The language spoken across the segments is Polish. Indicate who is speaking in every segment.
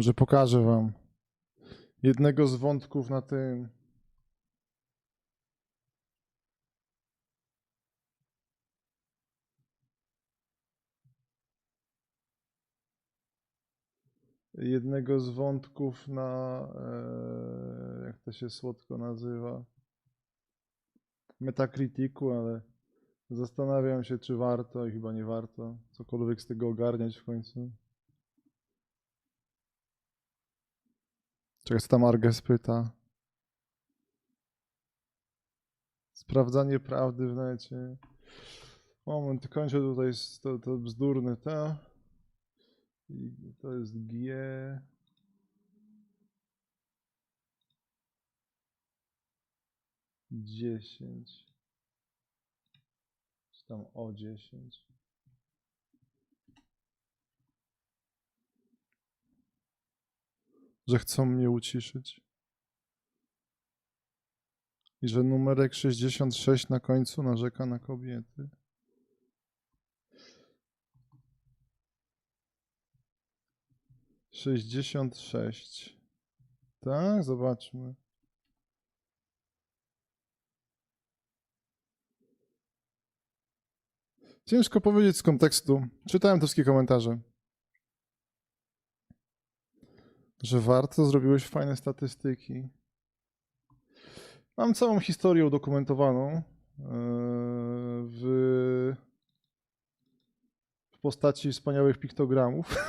Speaker 1: Może pokażę wam jednego z wątków na tym. Jednego z wątków na. E, jak to się słodko nazywa? Metacriticu, ale zastanawiam się, czy warto i chyba nie warto cokolwiek z tego ogarniać w końcu. Czego co tam Arges pyta? Sprawdzanie prawdy w necie. Moment, kończę tutaj to, to bzdurne te. I to jest G. Dziesięć. Czy tam o dziesięć. Że chcą mnie uciszyć. I że numerek 66 na końcu narzeka na kobiety. Sześćdziesiąt sześć. Tak, zobaczmy. Ciężko powiedzieć z kontekstu. Czytałem te wszystkie komentarze. Że warto, zrobiłeś fajne statystyki. Mam całą historię udokumentowaną e, w, w postaci wspaniałych piktogramów.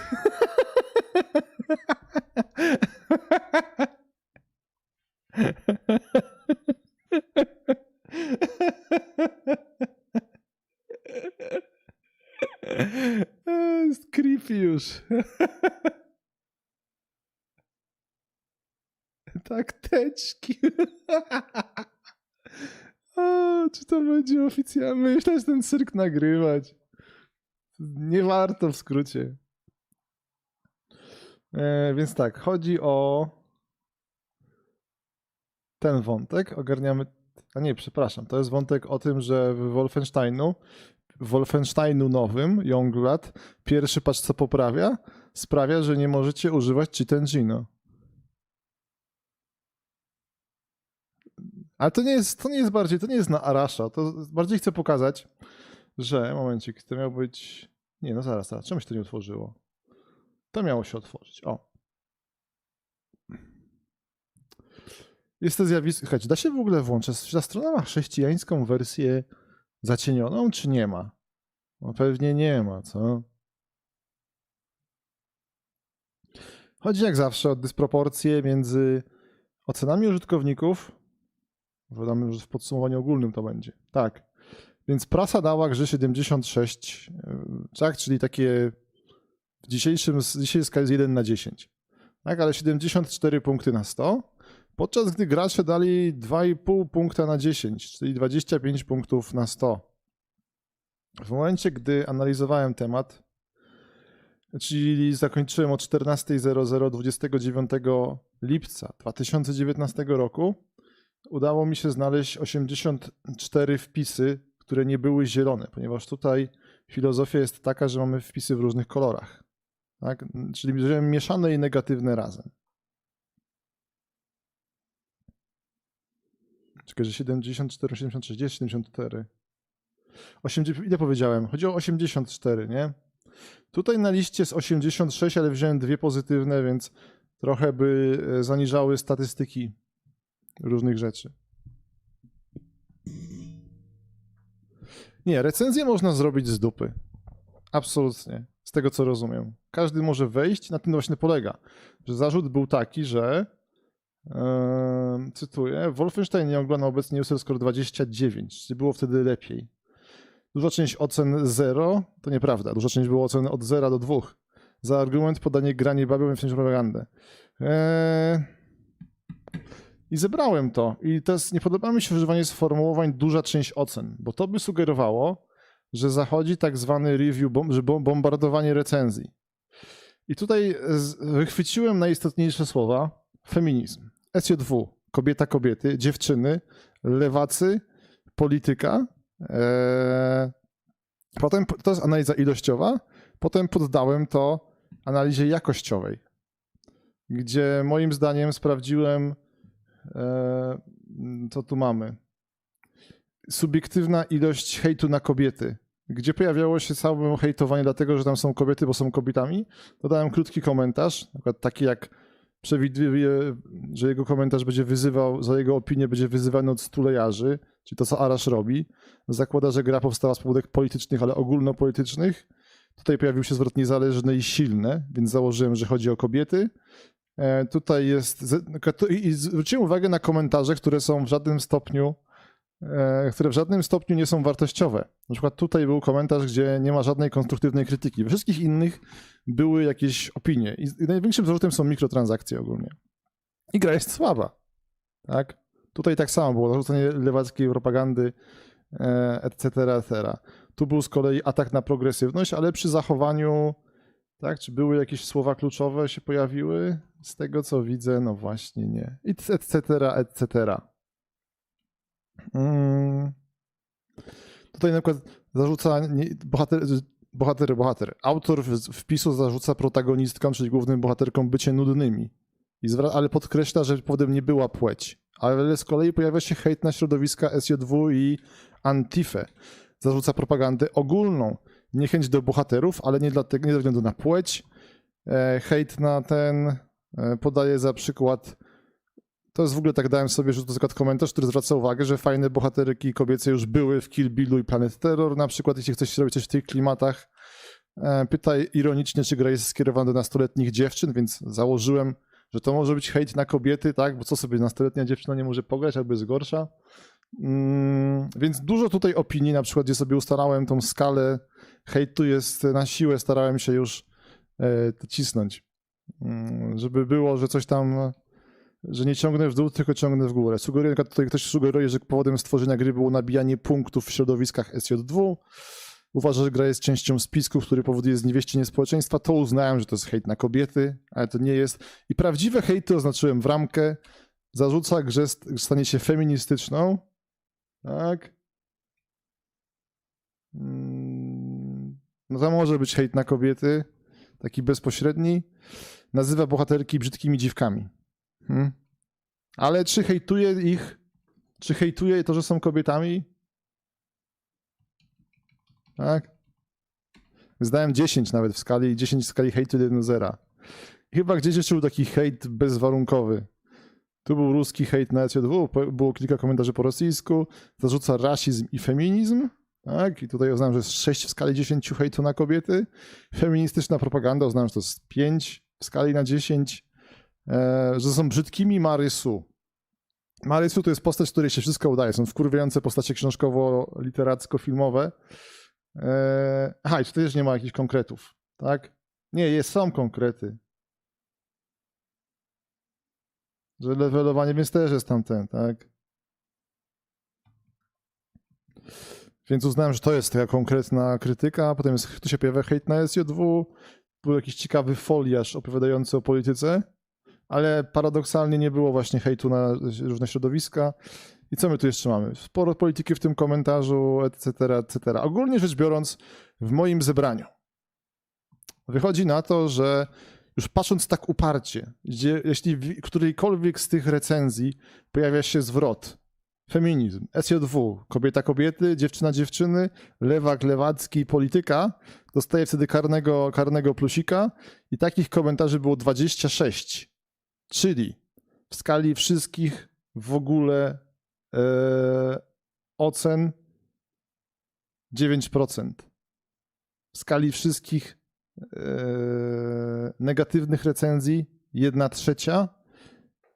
Speaker 1: Jest już. Teczki. O, czy to będzie oficjalnie? Myślę, że ten cyrk nagrywać. Nie warto w skrócie. E, więc tak, chodzi o ten wątek. Ogarniamy. A nie, przepraszam. To jest wątek o tym, że w Wolfensteinu, w Wolfensteinu nowym, Youngblood, pierwszy patch co poprawia, sprawia, że nie możecie używać cheat engine'u. Ale to nie jest, to nie jest bardziej, to nie jest na Arasha. To bardziej chcę pokazać, że, momencik, to miał być, nie no zaraz, zaraz, czemu się to nie otworzyło? To miało się otworzyć, o. Jest to zjawisko, słuchajcie, da się w ogóle włączyć, czy ta strona ma chrześcijańską wersję zacienioną, czy nie ma? No pewnie nie ma, co? Chodzi jak zawsze o dysproporcje między ocenami użytkowników Dodamy, że w podsumowaniu ogólnym to będzie. Tak. Więc prasa dała grze 76, yy, tak? Czyli takie w dzisiejszym, z dzisiejszej skali jest 1 na 10. Tak, ale 74 punkty na 100, podczas gdy gracze dali 2,5 punkta na 10, czyli 25 punktów na 100. W momencie, gdy analizowałem temat, czyli zakończyłem o 14.00 29 lipca 2019 roku, udało mi się znaleźć 84 wpisy, które nie były zielone, ponieważ tutaj filozofia jest taka, że mamy wpisy w różnych kolorach. Tak? Czyli bierzemy mieszane i negatywne razem. Czekaj, że 74, 76, gdzie jest 74? 80, ile powiedziałem? Chodzi o 84, nie? Tutaj na liście jest 86, ale wziąłem dwie pozytywne, więc trochę by e, zaniżały statystyki różnych rzeczy. Nie, recenzję można zrobić z dupy. Absolutnie. Z tego co rozumiem. Każdy może wejść, na tym właśnie polega. Że zarzut był taki, że e, cytuję, Wolfenstein Youngblood ma obecnie user score 29, czyli było wtedy lepiej. Duża część ocen 0 to nieprawda. Duża część było ocen od 0 do 2. Za argument podanie granie babią w sensie propagandę. Eee, i zebrałem to. I teraz nie podoba mi się używanie sformułowań duża część ocen, bo to by sugerowało, że zachodzi tak zwany review, że bom- bombardowanie recenzji. I tutaj wychwyciłem najistotniejsze słowa. Feminizm. SJW. Kobieta, kobiety, dziewczyny, lewacy, polityka. Eee, potem to jest analiza ilościowa. Potem poddałem to analizie jakościowej. gdzie moim zdaniem sprawdziłem, e, co tu mamy. Subiektywna ilość hejtu na kobiety, gdzie pojawiało się całe hejtowanie dlatego, że tam są kobiety, bo są kobietami. Dodałem krótki komentarz, na taki jak przewiduje, że jego komentarz będzie wyzywał, za jego opinię będzie wyzywany od stulejarzy, czyli to, co Arash robi. Zakłada, że gra powstała z powodów politycznych, ale ogólnopolitycznych. Tutaj pojawił się zwrot niezależne i silne, więc założyłem, że chodzi o kobiety. E, Tutaj jest. i- zwróciłem uwagę na komentarze, które są w żadnym stopniu, e, które w żadnym stopniu nie są wartościowe. Na przykład tutaj był komentarz, gdzie nie ma żadnej konstruktywnej krytyki. We wszystkich innych były jakieś opinie. I największym zarzutem są mikrotransakcje ogólnie. I gra jest słaba. Tak? Tutaj tak samo było narzucenie lewackiej propagandy, etc., etc. Tu był z kolei atak na progresywność, ale przy zachowaniu, tak, czy były jakieś słowa kluczowe się pojawiły? Z tego co widzę, no właśnie nie. Etc., etc. Mm. Tutaj na przykład zarzuca nie, bohater, bohater, bohater. Autor wpisu zarzuca protagonistkom, czyli głównym bohaterkom, bycie nudnymi. Zwra- ale podkreśla, że powodem nie była płeć. Ale z kolei pojawia się hejt na środowiska SJW i Antifę. Zarzuca propagandę ogólną. Niechęć do bohaterów, ale nie, dlatego, nie ze względu na płeć. E, hejt na ten e, podaje za przykład. To jest w ogóle tak dałem sobie rzut przykład komentarz, który zwraca uwagę, że fajne bohaterki kobiece już były w Kill Billu i Planet Terror, na przykład, jeśli chcesz robić coś w tych klimatach. E, Pytaj ironicznie, czy gra jest skierowana do nastoletnich dziewczyn, więc założyłem, że to może być hejt na kobiety, tak? Bo co sobie nastoletnia dziewczyna nie może pograć, albo jest gorsza. Mm, więc dużo tutaj opinii, na przykład, gdzie sobie ustalałem tą skalę hejtu, jest na siłę, starałem się już e, cisnąć. Mm, żeby było, że coś tam, że nie ciągnę w dół, tylko ciągnę w górę. Sugeruję, tutaj ktoś sugeruje, że powodem stworzenia gry było nabijanie punktów w środowiskach SJ2. Uważa, że gra jest częścią spisku, który powoduje zniewieścienie społeczeństwa. To uznałem, że to jest hejt na kobiety, ale to nie jest. I prawdziwe hejty oznaczyłem w ramkę. Zarzuca st- stanie się feministyczną. Tak. Mm, No to może być hejt na kobiety, taki bezpośredni. Nazywa bohaterki brzydkimi dziwkami. Hmm. Ale czy hejtuje ich? Czy hejtuje to, że są kobietami? Tak. Zdałem 10 nawet w skali, 10 w skali hejtu 1 do 0. Chyba gdzieś jeszcze był taki hejt bezwarunkowy. Tu był ruski hejt na EC2, po- było kilka komentarzy po rosyjsku, zarzuca rasizm i feminizm, tak, i tutaj uznałem, że jest 6 w skali 10 hejtu na kobiety. Feministyczna propaganda uznałem, że to jest 5 w skali na 10, e, że są brzydkimi Marysu. Marysu to jest postać, której się wszystko udaje, są wkurwiające postacie książkowo-literacko-filmowe. E, aha, i tutaj też nie ma jakichś konkretów, tak? Nie, jest, są konkrety. Że levelowanie, więc też jest tam ten, tak? Więc uznałem, że to jest taka konkretna krytyka, potem jest, tu się pojawia hejt na SJ2, był jakiś ciekawy foliarz opowiadający o polityce, ale paradoksalnie nie było właśnie hejtu na różne środowiska. I co my tu jeszcze mamy? Sporo polityki w tym komentarzu, etc., etc. Ogólnie rzecz biorąc, w moim zebraniu wychodzi na to, że już patrząc tak uparcie, gdzie jeśli w którejkolwiek z tych recenzji pojawia się zwrot feminizm, SJ2, kobieta kobiety, dziewczyna dziewczyny, lewak lewacki, polityka, dostaje wtedy karnego, karnego plusika i takich komentarzy było 26. Czyli w skali wszystkich w ogóle e, ocen 9%. W skali wszystkich negatywnych recenzji 1 trzecia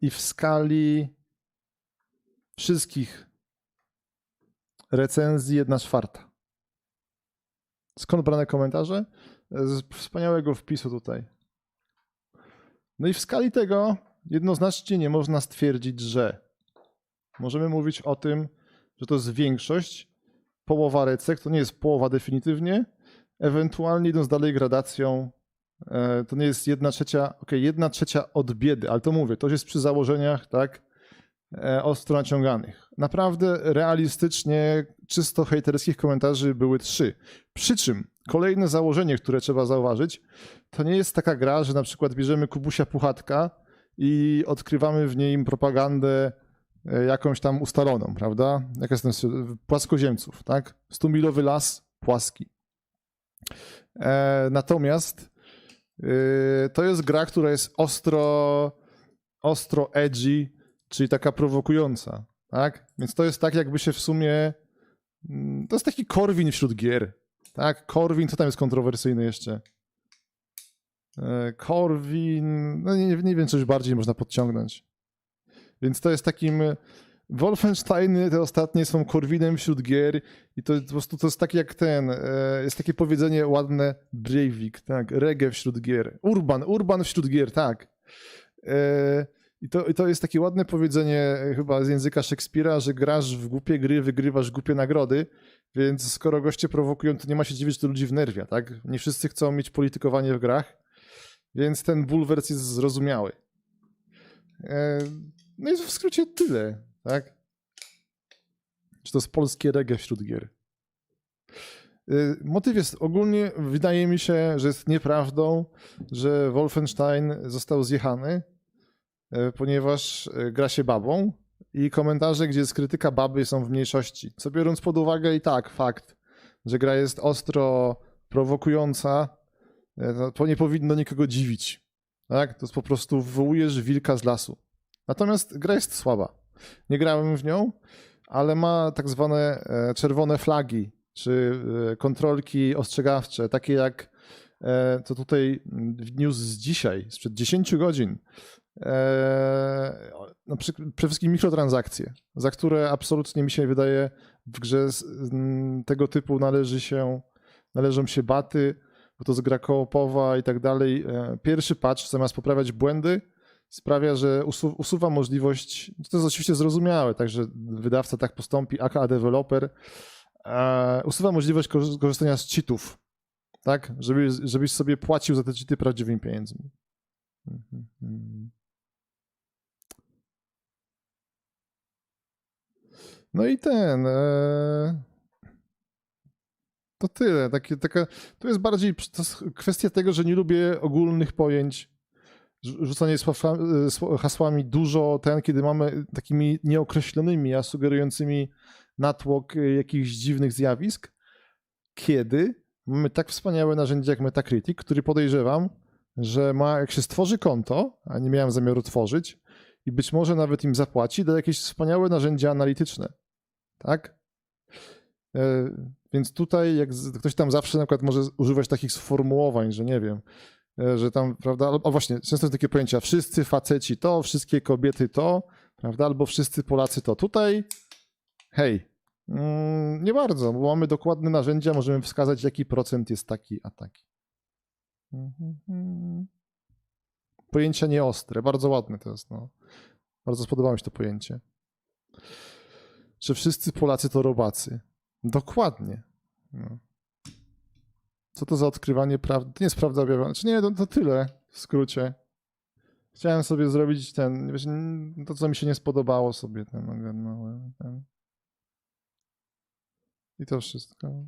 Speaker 1: i w skali wszystkich recenzji 1 czwarta. Skąd brane komentarze? Z wspaniałego wpisu tutaj. No i w skali tego jednoznacznie nie można stwierdzić, że możemy mówić o tym, że to jest większość, połowa recek, to nie jest połowa definitywnie, ewentualnie idąc dalej gradacją, e, to nie jest jedna trzecia, ok, jedna trzecia od biedy, ale to mówię, to jest przy założeniach, tak, e, ostro naciąganych. Naprawdę realistycznie, czysto hejterskich komentarzy były trzy. Przy czym kolejne założenie, które trzeba zauważyć, to nie jest taka gra, że na przykład bierzemy Kubusia Puchatka i odkrywamy w niej propagandę e, jakąś tam ustaloną, prawda? Jak jest płaskoziemców, tak? 100-milowy las płaski. E, natomiast e, to jest gra, która jest ostro, ostro edgy, czyli taka prowokująca, tak? Więc to jest tak, jakby się w sumie. mm, To jest taki Korwin wśród gier, tak? Korwin, co tam jest kontrowersyjne jeszcze? E, Korwin, no nie, nie wiem, coś bardziej można podciągnąć. Więc to jest takim. Wolfensteiny te ostatnie są Korwinem wśród gier i to po prostu to jest tak jak ten, e, jest takie powiedzenie ładne Breivik, tak, reggae wśród gier. Urban, urban wśród gier, tak. E, I to, I to jest takie ładne powiedzenie e, chyba z języka Szekspira, że grasz w głupie gry, wygrywasz głupie nagrody, więc skoro goście prowokują, to nie ma się dziwić, że to ludzi wnerwia, tak? Nie wszyscy chcą mieć politykowanie w grach, więc ten bulwers jest zrozumiały. No i w skrócie tyle, tak? Czy to jest polskie reggae wśród gier? Y, Motyw jest ogólnie, wydaje mi się, że jest nieprawdą, że Wolfenstein został zjechany, y, ponieważ y, gra się babą i komentarze, gdzie jest krytyka baby są w mniejszości. Co biorąc pod uwagę i tak fakt, że gra jest ostro prowokująca, no, to nie powinno nikogo dziwić. Tak? To jest po prostu wywołujesz wilka z lasu. Natomiast gra jest słaba. Nie grałem w nią, ale ma tak zwane e, czerwone flagi, czy e, kontrolki ostrzegawcze, takie jak e, to tutaj news z dzisiaj, sprzed 10 godzin. E, przykład przede wszystkim mikrotransakcje, za które absolutnie mi się wydaje w grze tego typu należy się, należą się baty, bo to jest gra i tak dalej. E, Pierwszy patch, zamiast poprawiać błędy, sprawia, że usu- usuwa możliwość, to jest oczywiście zrozumiałe, także wydawca tak postąpi, aka deweloper, e, usuwa możliwość korzy- korzystania z cheatów, tak, żeby, żebyś sobie płacił za te cheaty prawdziwymi pieniędzmi. Mhm, mhm. No i ten. E... To tyle. Takie, taka, to jest bardziej to jest kwestia tego, że nie lubię ogólnych pojęć. Rzu- Rzucanie sło- hasłami dużo, ten, kiedy mamy takimi nieokreślonymi, a sugerującymi natłok e, jakichś dziwnych zjawisk, kiedy mamy tak wspaniałe narzędzie jak Metacritic, który podejrzewam, że ma, jak się stworzy konto, a nie miałem zamiaru tworzyć, i być może nawet im zapłaci, da jakieś wspaniałe narzędzia analityczne. Tak? E, Więc tutaj, jak ktoś tam zawsze na przykład może używać takich sformułowań, że nie wiem, że tam, prawda, o właśnie, często są takie pojęcia, wszyscy faceci to, wszystkie kobiety to, prawda, albo wszyscy Polacy to. Tutaj, hej, mm, nie bardzo, bo mamy dokładne narzędzia, możemy wskazać, jaki procent jest taki, a taki. Mhm. Pojęcia nieostre, bardzo ładne to jest, no. Bardzo spodobało mi się to pojęcie. Że wszyscy Polacy to robacy. Dokładnie. No. Co to za odkrywanie prawdy? To nie jest prawda objawiona. Czy nie, to, to tyle w skrócie. Chciałem sobie zrobić ten, wiesz, to co mi się nie spodobało sobie ten ogarnąłem. Ten. I to wszystko.